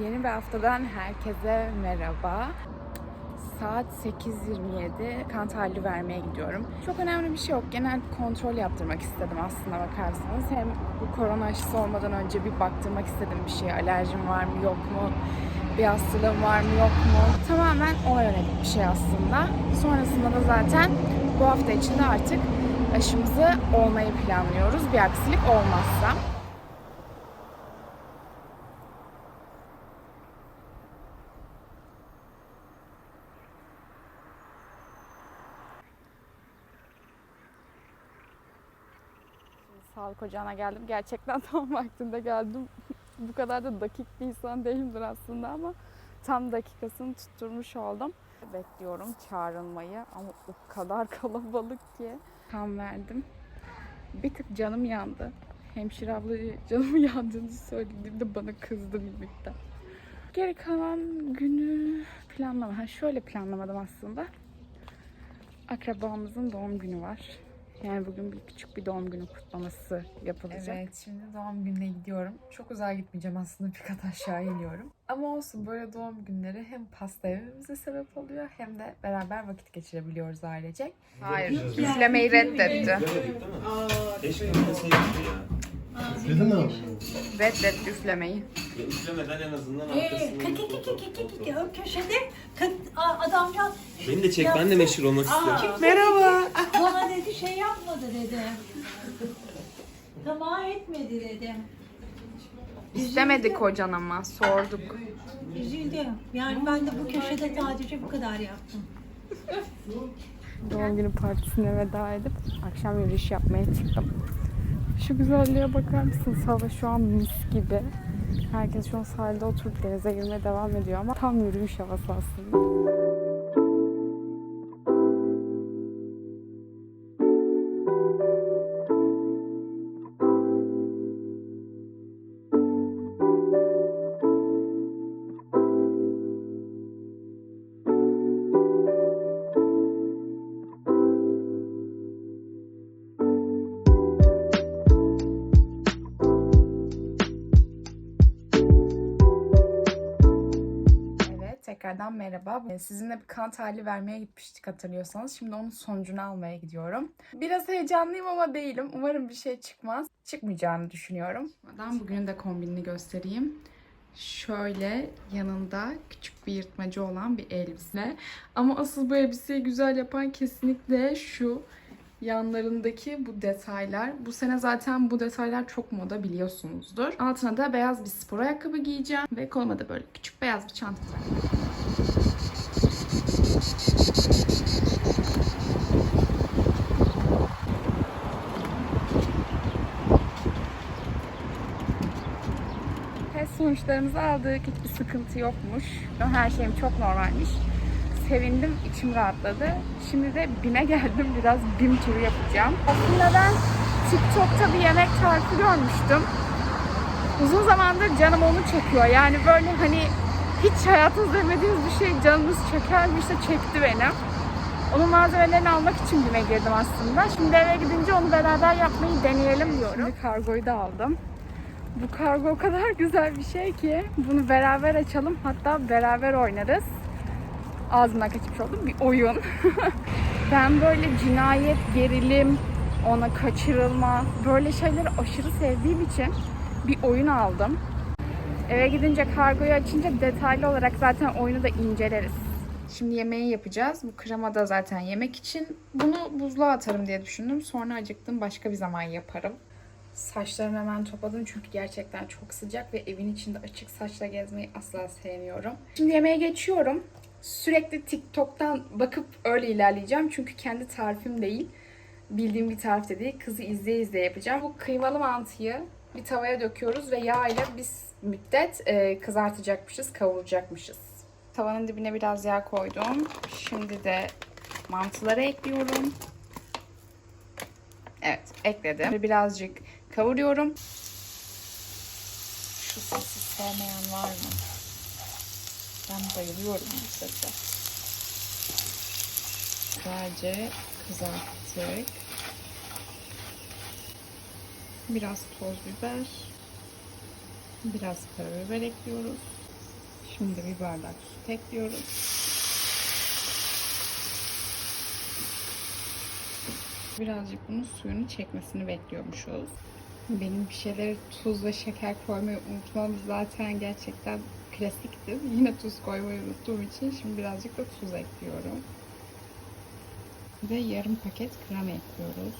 Yeni bir haftadan herkese merhaba. Saat 8.27 kan tahlili vermeye gidiyorum. Çok önemli bir şey yok. Genel kontrol yaptırmak istedim aslında bakarsanız. Hem bu korona aşısı olmadan önce bir baktırmak istedim bir şeye. Alerjim var mı yok mu? Bir hastalığım var mı yok mu? Tamamen ona yönelik bir şey aslında. Sonrasında da zaten bu hafta içinde artık aşımızı olmayı planlıyoruz. Bir aksilik olmazsa. Sağlık ocağına geldim. Gerçekten tam vaktinde geldim. Bu kadar da dakik bir insan değilimdir aslında ama tam dakikasını tutturmuş oldum. Bekliyorum çağrılmayı ama o kadar kalabalık ki. Kan verdim. Bir tık canım yandı. Hemşire abla canım yandığını söylediğimde bana kızdı bir miktar. Geri kalan günü planlama. Ha şöyle planlamadım aslında. Akrabamızın doğum günü var. Yani bugün bir küçük bir doğum günü kutlaması yapılacak. Evet şimdi doğum gününe gidiyorum. Çok uzağa gitmeyeceğim aslında bir kat aşağı iniyorum. Ama olsun böyle doğum günleri hem pasta yememize sebep oluyor hem de beraber vakit geçirebiliyoruz ailecek. Hayır, üflemeyi reddetti. Mi? Keşke ya. Üfledin mi abi? Reddetti üflemeyi. ya. Üflemeden en azından Ee, arkasını... kaki kaki kaki kaki o köşede kad- a- adamcağız Beni de çek, ben de meşhur olmak istiyorum. Merhaba. Bana dedi şey yapmadı dedi. Tamam etmedi dedi. İstemedik hocan ama sorduk. Üzüldüm. Yani ben de bu köşede sadece bu kadar yaptım. Doğum günü partisine veda edip akşam yürüyüş yapmaya çıktım. Şu güzelliğe bakar mısınız? Hava şu an mis gibi. Herkes şu an sahilde oturup denize girmeye devam ediyor ama tam yürüyüş havası aslında. Tekrardan merhaba. Ee, Sizinle bir kan tahlili vermeye gitmiştik hatırlıyorsanız. Şimdi onun sonucunu almaya gidiyorum. Biraz heyecanlıyım ama değilim. Umarım bir şey çıkmaz. Çıkmayacağını düşünüyorum. Ben bugünün de kombinini göstereyim. Şöyle yanında küçük bir yırtmacı olan bir elbise. Ama asıl bu elbiseyi güzel yapan kesinlikle şu yanlarındaki bu detaylar. Bu sene zaten bu detaylar çok moda biliyorsunuzdur. Altına da beyaz bir spor ayakkabı giyeceğim. Ve koluma da böyle küçük beyaz bir çanta takacağım. Sonuçlarımızı aldık. Hiçbir sıkıntı yokmuş. Her şeyim çok normalmiş. Sevindim, içim rahatladı. Şimdi de BİM'e geldim. Biraz BİM turu yapacağım. Aslında ben TikTok'ta bir yemek tarifi görmüştüm. Uzun zamandır canım onu çekiyor. Yani böyle hani hiç hayatınızda yemediğiniz bir şey canınız çeker mi çekti beni. Onun malzemelerini almak için BİM'e girdim aslında. Şimdi eve gidince onu beraber yapmayı deneyelim diyorum. Şimdi kargoyu da aldım. Bu kargo o kadar güzel bir şey ki bunu beraber açalım hatta beraber oynarız. Ağzımdan kaçmış oldum bir oyun. ben böyle cinayet, gerilim, ona kaçırılma böyle şeyleri aşırı sevdiğim için bir oyun aldım. Eve gidince kargoyu açınca detaylı olarak zaten oyunu da inceleriz. Şimdi yemeği yapacağız. Bu krema da zaten yemek için. Bunu buzluğa atarım diye düşündüm. Sonra acıktım başka bir zaman yaparım. Saçlarımı hemen topladım çünkü gerçekten çok sıcak ve evin içinde açık saçla gezmeyi asla sevmiyorum. Şimdi yemeğe geçiyorum. Sürekli TikTok'tan bakıp öyle ilerleyeceğim çünkü kendi tarifim değil. Bildiğim bir tarif de değil. Kızı izleye izleye yapacağım. Bu kıymalı mantıyı bir tavaya döküyoruz ve yağ ile biz müddet e, kızartacakmışız, kavuracakmışız. Tavanın dibine biraz yağ koydum. Şimdi de mantıları ekliyorum. Evet, ekledim. Birazcık kavuruyorum. Şu sesi sevmeyen var mı? Ben bayılıyorum bu sese. Güzelce kızarttık. Biraz toz biber. Biraz karabiber ekliyoruz. Şimdi bir bardak süt ekliyoruz. Birazcık bunun suyunu çekmesini bekliyormuşuz. Benim bir şeylere tuz ve şeker koymayı unutmam zaten gerçekten klasikti. Yine tuz koymayı unuttuğum için şimdi birazcık da tuz ekliyorum. Ve yarım paket krem ekliyoruz.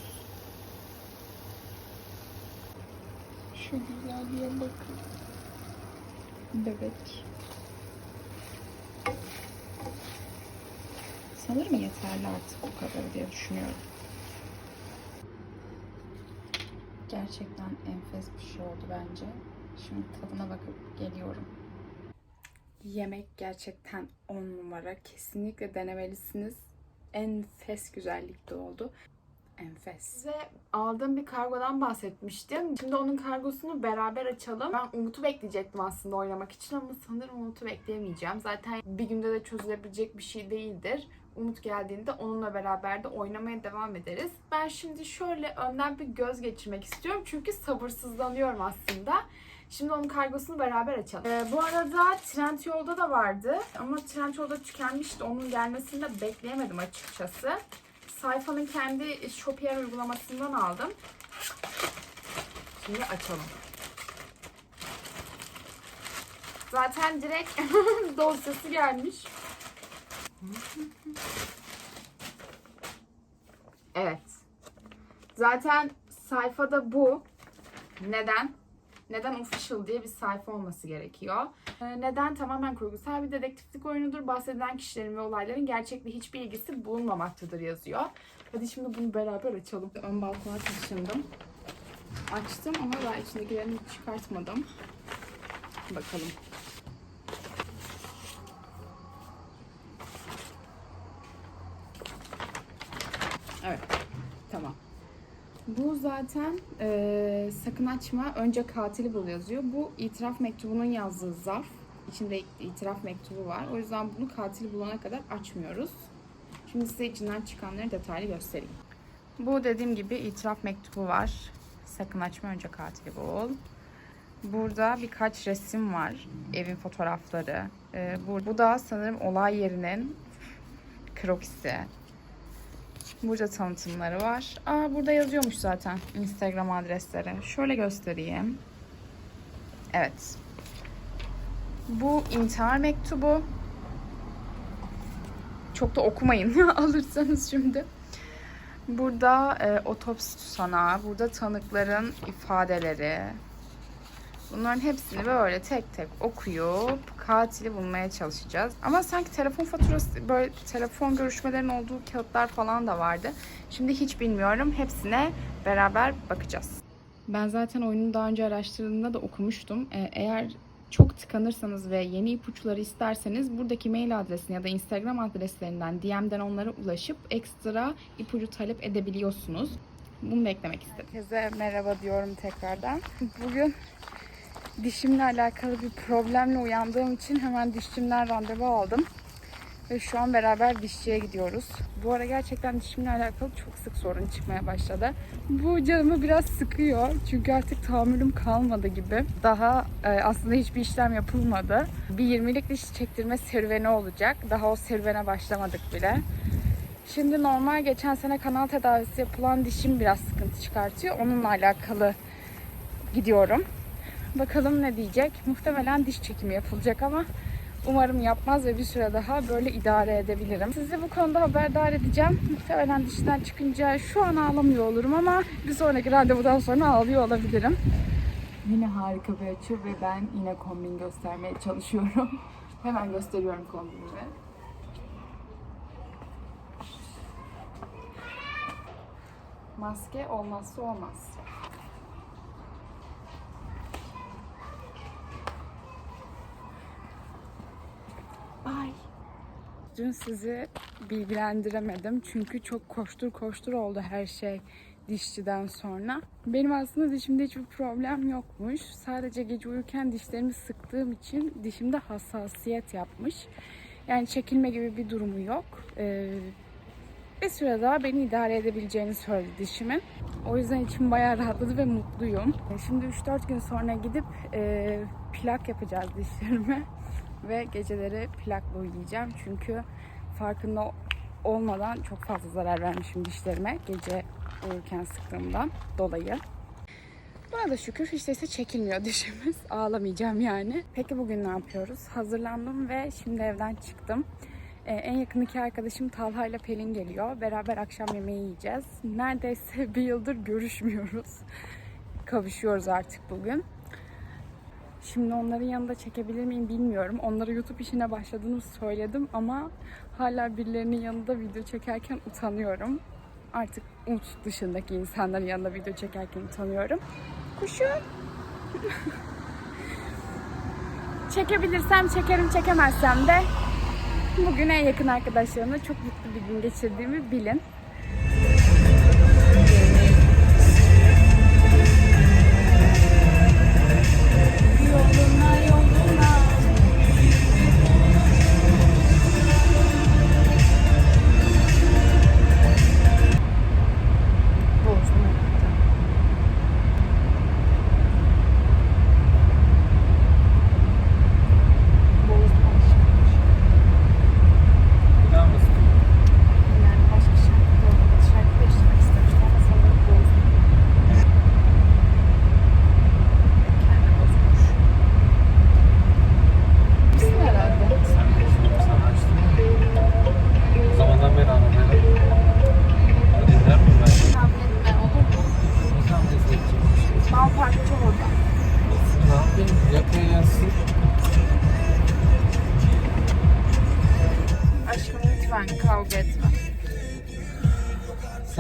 Şu güzelliğe bakın. Bebek. Sanırım yeterli artık bu kadar diye düşünüyorum. Gerçekten enfes bir şey oldu bence. Şimdi tadına bakıp geliyorum. Yemek gerçekten 10 numara. Kesinlikle denemelisiniz. Enfes güzellikte oldu. Enfes. Size aldığım bir kargodan bahsetmiştim. Şimdi onun kargosunu beraber açalım. Ben Umut'u bekleyecektim aslında oynamak için ama sanırım Umut'u bekleyemeyeceğim. Zaten bir günde de çözülebilecek bir şey değildir. Umut geldiğinde onunla beraber de oynamaya devam ederiz. Ben şimdi şöyle önden bir göz geçirmek istiyorum. Çünkü sabırsızlanıyorum aslında. Şimdi onun kargosunu beraber açalım. Ee, bu arada Trendyol'da da vardı. Ama Trendyol'da tükenmişti. Onun gelmesini de bekleyemedim açıkçası. Sayfanın kendi Shopier uygulamasından aldım. Şimdi açalım. Zaten direkt dosyası gelmiş. Evet. Zaten sayfada bu. Neden? Neden official diye bir sayfa olması gerekiyor. Ee, Neden tamamen kurgusal bir dedektiflik oyunudur. Bahsedilen kişilerin ve olayların gerçekle hiçbir ilgisi bulunmamaktadır yazıyor. Hadi şimdi bunu beraber açalım. Ön balkona taşındım. Açtım ama daha içindekilerini çıkartmadım. Bakalım. Evet. Bu zaten eee, sakın açma önce katili bul yazıyor. Bu itiraf mektubunun yazdığı zarf. İçinde itiraf mektubu var. O yüzden bunu katili bulana kadar açmıyoruz. Şimdi size içinden çıkanları detaylı göstereyim. Bu dediğim gibi itiraf mektubu var. Sakın açma önce katili bul. Burada birkaç resim var. Evin fotoğrafları. Ee, bu, bu da sanırım olay yerinin krokisi. Burada tanıtımları var. Aa, burada yazıyormuş zaten Instagram adresleri. Şöyle göstereyim. Evet. Bu intihar mektubu. Çok da okumayın alırsanız şimdi. Burada e, otopsi tutanağı, burada tanıkların ifadeleri. Bunların hepsini böyle tek tek okuyup katili bulmaya çalışacağız. Ama sanki telefon faturası, böyle telefon görüşmelerinin olduğu kağıtlar falan da vardı. Şimdi hiç bilmiyorum. Hepsine beraber bakacağız. Ben zaten oyunu daha önce araştırdığımda da okumuştum. Ee, eğer çok tıkanırsanız ve yeni ipuçları isterseniz buradaki mail adresine ya da Instagram adreslerinden DM'den onlara ulaşıp ekstra ipucu talep edebiliyorsunuz. Bunu beklemek istedim. Herkese merhaba diyorum tekrardan. Bugün dişimle alakalı bir problemle uyandığım için hemen dişçimden randevu aldım. Ve şu an beraber dişçiye gidiyoruz. Bu ara gerçekten dişimle alakalı çok sık sorun çıkmaya başladı. Bu canımı biraz sıkıyor. Çünkü artık tahammülüm kalmadı gibi. Daha e, aslında hiçbir işlem yapılmadı. Bir 20'lik diş çektirme serüveni olacak. Daha o serüvene başlamadık bile. Şimdi normal geçen sene kanal tedavisi yapılan dişim biraz sıkıntı çıkartıyor. Onunla alakalı gidiyorum. Bakalım ne diyecek. Muhtemelen diş çekimi yapılacak ama umarım yapmaz ve bir süre daha böyle idare edebilirim. Sizi bu konuda haberdar edeceğim. Muhtemelen dişten çıkınca şu an ağlamıyor olurum ama bir sonraki randevudan sonra ağlıyor olabilirim. Yine harika bir açı ve ben yine kombin göstermeye çalışıyorum. Hemen gösteriyorum kombinimi. Maske olmazsa olmaz. Dün sizi bilgilendiremedim çünkü çok koştur koştur oldu her şey dişçiden sonra. Benim aslında dişimde hiçbir problem yokmuş. Sadece gece uyurken dişlerimi sıktığım için dişimde hassasiyet yapmış. Yani çekilme gibi bir durumu yok. Ee, bir süre daha beni idare edebileceğini söyledi dişimin. O yüzden içim bayağı rahatladı ve mutluyum. Şimdi 3-4 gün sonra gidip e, plak yapacağız dişlerime. Ve geceleri plakla uyuyacağım. Çünkü farkında olmadan çok fazla zarar vermişim dişlerime gece uyurken sıktığımdan dolayı. Buna da şükür hiç değilse çekilmiyor dişimiz. Ağlamayacağım yani. Peki bugün ne yapıyoruz? Hazırlandım ve şimdi evden çıktım. Ee, en yakın iki arkadaşım Talha ile Pelin geliyor. Beraber akşam yemeği yiyeceğiz. Neredeyse bir yıldır görüşmüyoruz. Kavuşuyoruz artık bugün. Şimdi onların yanında çekebilir miyim bilmiyorum. Onlara YouTube işine başladığımı söyledim ama hala birilerinin yanında video çekerken utanıyorum. Artık Umut dışındaki insanların yanında video çekerken utanıyorum. Kuşum. Çekebilirsem çekerim, çekemezsem de bugün en yakın arkadaşlarımla çok mutlu bir gün geçirdiğimi bilin.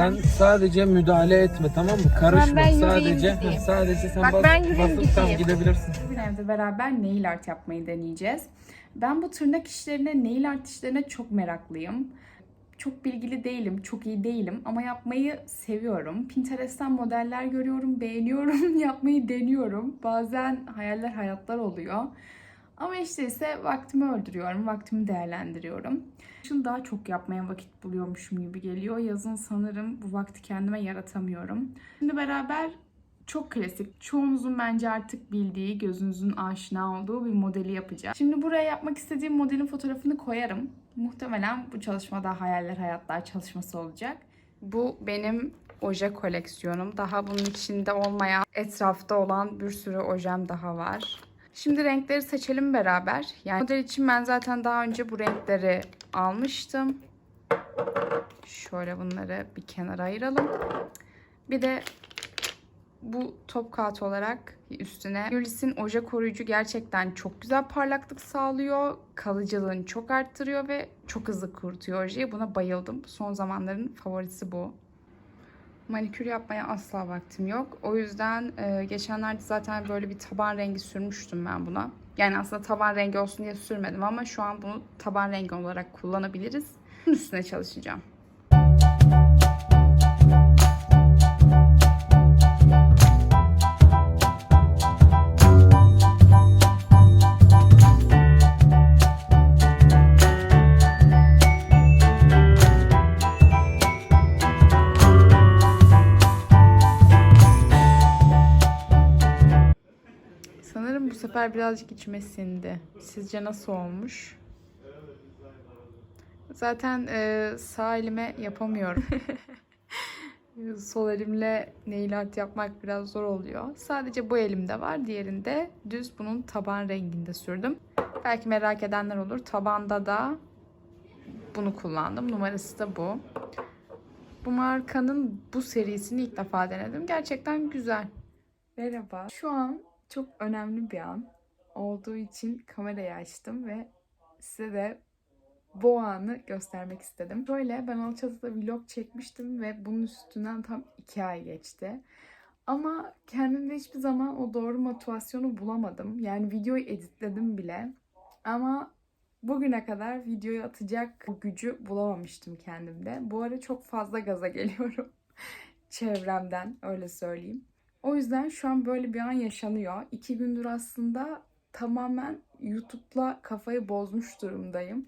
Sen sadece müdahale etme tamam mı? Karışma ben yürüyeyim sadece. gideyim. Sadece sen Bak bas, ben yürüyeyim basıp tam gideyim. gidebilirsin. Bugün evde beraber nail art yapmayı deneyeceğiz. Ben bu tırnak işlerine, nail art işlerine çok meraklıyım. Çok bilgili değilim, çok iyi değilim ama yapmayı seviyorum. Pinterest'ten modeller görüyorum, beğeniyorum, yapmayı deniyorum. Bazen hayaller hayatlar oluyor. Ama işte ise vaktimi öldürüyorum, vaktimi değerlendiriyorum. Şimdi daha çok yapmaya vakit buluyormuşum gibi geliyor. Yazın sanırım bu vakti kendime yaratamıyorum. Şimdi beraber çok klasik, çoğunuzun bence artık bildiği, gözünüzün aşina olduğu bir modeli yapacağım. Şimdi buraya yapmak istediğim modelin fotoğrafını koyarım. Muhtemelen bu çalışmada Hayaller Hayatlar çalışması olacak. Bu benim oje koleksiyonum. Daha bunun içinde olmayan, etrafta olan bir sürü ojem daha var. Şimdi renkleri seçelim beraber. Yani model için ben zaten daha önce bu renkleri almıştım. Şöyle bunları bir kenara ayıralım. Bir de bu top kağıt olarak üstüne Yulis'in oje koruyucu gerçekten çok güzel parlaklık sağlıyor. Kalıcılığını çok arttırıyor ve çok hızlı kurutuyor ojeyi. Buna bayıldım. Son zamanların favorisi bu. Manikür yapmaya asla vaktim yok. O yüzden e, geçenlerde zaten böyle bir taban rengi sürmüştüm ben buna. Yani aslında taban rengi olsun diye sürmedim ama şu an bunu taban rengi olarak kullanabiliriz. Bunun üstüne çalışacağım. Sefer birazcık içime sindi. Sizce nasıl olmuş? Zaten e, sağ elime yapamıyorum. Sol elimle nail art yapmak biraz zor oluyor. Sadece bu elimde var. Diğerinde düz bunun taban renginde sürdüm. Belki merak edenler olur. Tabanda da bunu kullandım. Numarası da bu. Bu markanın bu serisini ilk defa denedim. Gerçekten güzel. Merhaba. Şu an çok önemli bir an olduğu için kamerayı açtım ve size de bu anı göstermek istedim. Böyle ben Alaçatı'da vlog çekmiştim ve bunun üstünden tam iki ay geçti. Ama kendimde hiçbir zaman o doğru motivasyonu bulamadım. Yani videoyu editledim bile. Ama bugüne kadar videoyu atacak bu gücü bulamamıştım kendimde. Bu ara çok fazla gaza geliyorum. Çevremden öyle söyleyeyim. O yüzden şu an böyle bir an yaşanıyor. İki gündür aslında tamamen YouTube'la kafayı bozmuş durumdayım.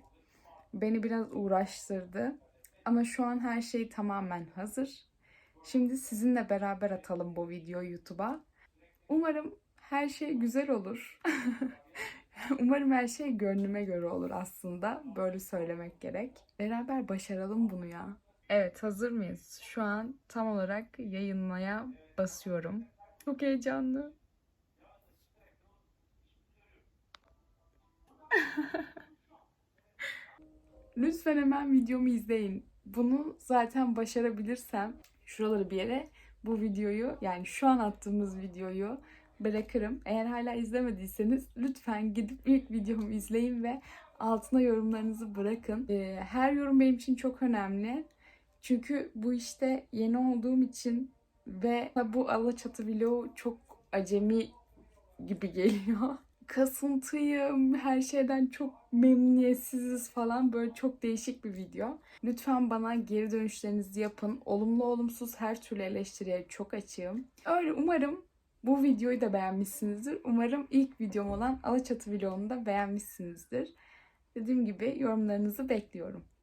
Beni biraz uğraştırdı. Ama şu an her şey tamamen hazır. Şimdi sizinle beraber atalım bu videoyu YouTube'a. Umarım her şey güzel olur. Umarım her şey gönlüme göre olur aslında. Böyle söylemek gerek. Beraber başaralım bunu ya. Evet hazır mıyız? Şu an tam olarak yayınlaya basıyorum. Çok heyecanlı. Lütfen hemen videomu izleyin. Bunu zaten başarabilirsem şuraları bir yere bu videoyu yani şu an attığımız videoyu bırakırım. Eğer hala izlemediyseniz lütfen gidip ilk videomu izleyin ve altına yorumlarınızı bırakın. Ee, her yorum benim için çok önemli. Çünkü bu işte yeni olduğum için ve bu Alaçatı vlogu çok acemi gibi geliyor. Kasıntıyım, her şeyden çok memnuniyetsiziz falan böyle çok değişik bir video. Lütfen bana geri dönüşlerinizi yapın. Olumlu olumsuz her türlü eleştiriye çok açığım. Öyle umarım bu videoyu da beğenmişsinizdir. Umarım ilk videom olan Alaçatı vlogunu da beğenmişsinizdir. Dediğim gibi yorumlarınızı bekliyorum.